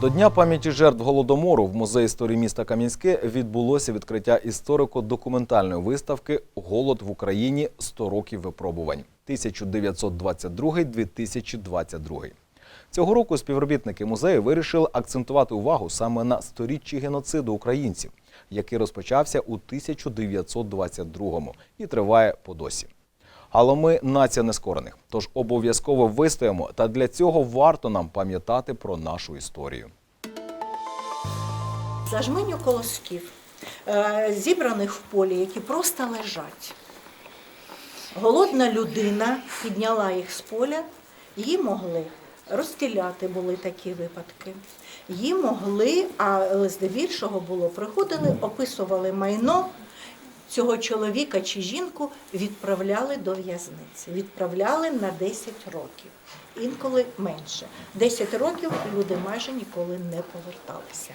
До Дня пам'яті жертв голодомору в музеї історії міста Кам'янське відбулося відкриття історико-документальної виставки Голод в Україні 100 років випробувань 1922-2022. Цього року співробітники музею вирішили акцентувати увагу саме на сторіччі геноциду українців, який розпочався у 1922-му і триває по досі. Але ми нація нескорених, тож обов'язково вистоїмо, та для цього варто нам пам'ятати про нашу історію. Зажменю колосків, е, зібраних в полі, які просто лежать. Голодна людина підняла їх з поля, її могли розстріляти, були такі випадки. Її могли, але здебільшого було, приходили, описували майно цього чоловіка чи жінку, відправляли до в'язниці, відправляли на 10 років, інколи менше. 10 років люди майже ніколи не поверталися.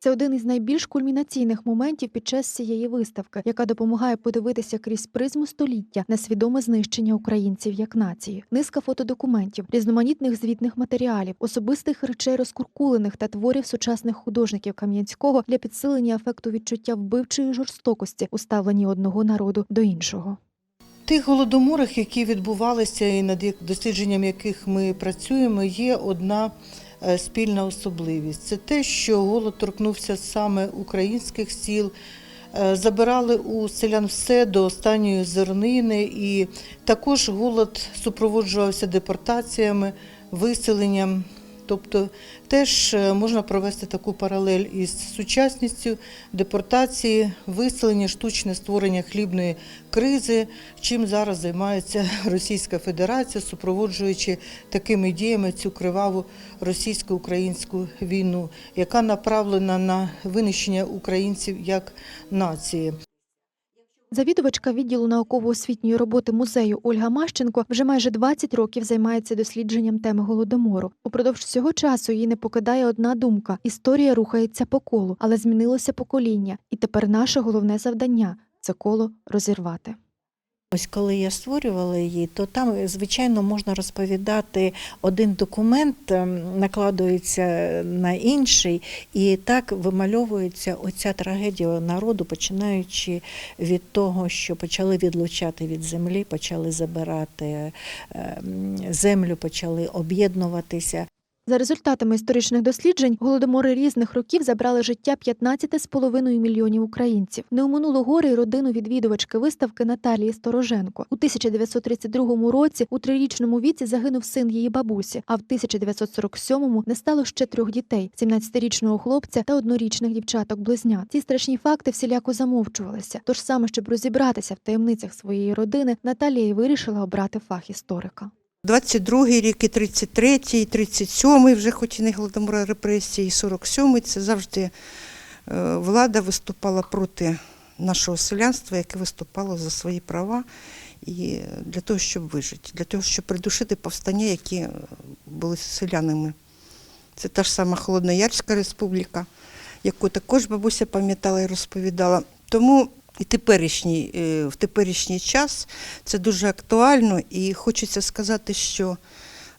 Це один із найбільш кульмінаційних моментів під час цієї виставки, яка допомагає подивитися крізь призму століття на свідоме знищення українців як нації. Низка фотодокументів, різноманітних звітних матеріалів, особистих речей розкуркулених та творів сучасних художників Кам'янського для підсилення ефекту відчуття вбивчої жорстокості у ставленні одного народу до іншого. тих голодоморах, які відбувалися і над дослідженням яких ми працюємо, є одна спільна особливість. Це те, що голод торкнувся саме українських сіл. Е, Забирали у селян все до останньої зернини, і також голод супроводжувався депортаціями, виселенням. Тобто теж е, можна провести таку паралель із сучасністю депортації, виселення, штучне створення хлібної кризи, чим зараз займається Російська Федерація, супроводжуючи такими діями цю криваву російсько-українську війну, яка направлена на винищення українців як нації. Завідувачка відділу науково-освітньої роботи музею Ольга Мащенко вже майже 20 років займається дослідженням теми голодомору. Упродовж цього часу її не покидає одна думка: історія рухається по колу, але змінилося покоління, і тепер наше головне завдання це коло розірвати. Ось коли я створювала її, то там, звичайно, можна розповідати один документ, ем, накладується на інший, і так вимальовується оця трагедія народу, починаючи від того, що почали відлучати від землі, почали забирати ем, землю, почали об'єднуватися. За результатами історичних досліджень, голодомори різних років забрали життя 15,5 мільйонів українців. Не оминуло горе й родину відвідувачки виставки Наталії Стороженко. У 1932 році у трирічному віці загинув син її бабусі, а в 1947-му не стало ще трьох дітей: 17-річного хлопця та однорічних дівчаток-близнят. Ці страшні факти всіляко замовчувалися. Тож саме, щоб розібратися в таємницях своєї родини, Наталія й вирішила обрати фах історика. 22-й рік, і 33-й, і 37-й, вже хоч і не голодомор репресії, і 47-й, це завжди е, влада виступала проти нашого селянства, яке виступало за свої права і для того, щоб вижити, для того, щоб придушити повстання, які були селянами. Це та ж сама Холодноярська республіка, яку також бабуся пам'ятала і розповідала. Тому і теперішній, е, в теперішній час це дуже актуально, і хочеться сказати, що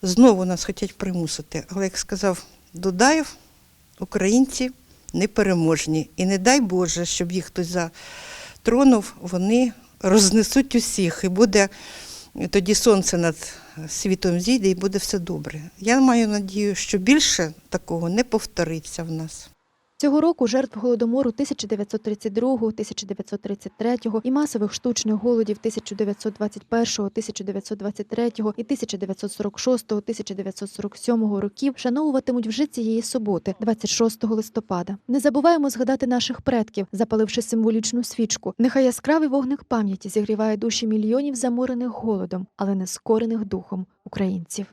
знову нас хочуть примусити. Але як сказав Дудаєв, українці непереможні. І не дай Боже, щоб їх хтось затронув, вони рознесуть усіх, і буде тоді сонце над світом зійде, і буде все добре. Я маю надію, що більше такого не повториться в нас. Цього року жертв голодомору 1932, 1933 і масових штучних голодів 1921, 1923 і 1946, 1947 років вшановуватимуть вже цієї суботи, 26 листопада. Не забуваємо згадати наших предків, запаливши символічну свічку. Нехай яскравий вогник пам'яті зігріває душі мільйонів заморених голодом, але не скорених духом українців.